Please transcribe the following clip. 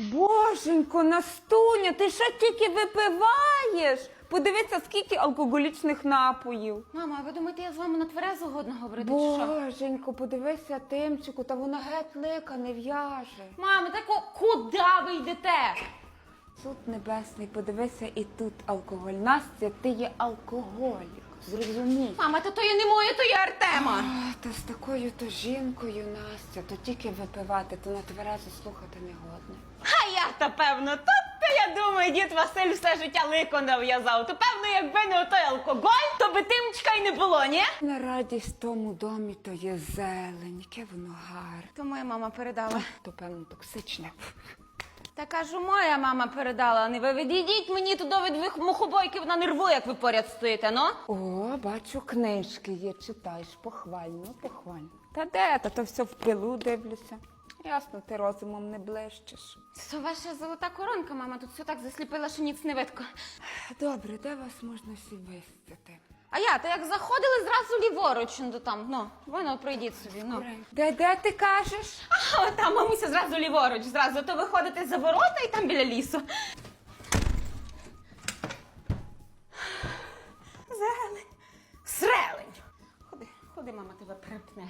Боженько, Настуня, ти що тільки випиваєш? Подивися, скільки алкоголічних напоїв. Мама, а ви думаєте, я з вами на тверезо годна говорити? чи що? Боженько, подивися Тимчику, та вона геть лика не в'яже. Мама, так о- куди ви йдете? Суд небесний, подивися і тут алкоголь. Настя, ти є алкоголік. Зрозумій. Мама, то то є не моє, то є Артема. А, та з такою то жінкою, Настя, то тільки випивати, то на тверезо слухати не годне. А я то певно, то, то я думаю, дід Василь все життя лико нав'язав. То певно, якби не отой алкоголь, то би тимчика й не було, ні? На радість тому домі то є зелень, яке воно гарне. То моя мама передала. То певно токсичне. Та кажу, моя мама передала, а не ви відійдіть мені туди від вих мухобойки, вона нервує, як ви поряд стоїте, ну? О, бачу, книжки є, читаєш, похвально, похвально. Та де? Та то все в пилу дивлюся. Ясно, ти розумом не блищиш. Це ваша золота коронка, мама, тут все так засліпила, що ніц не видко. Добре, де вас можна всі вистити? А я, то як заходили зразу ліворуч, ну там, ну, ви ну, пройдіть собі, ну. Де, де ти кажеш? А там, мамуся, зразу ліворуч, зразу, то виходите за ворота і там біля лісу. Зелень, срелень. Ходи, ходи, мама тебе перепне.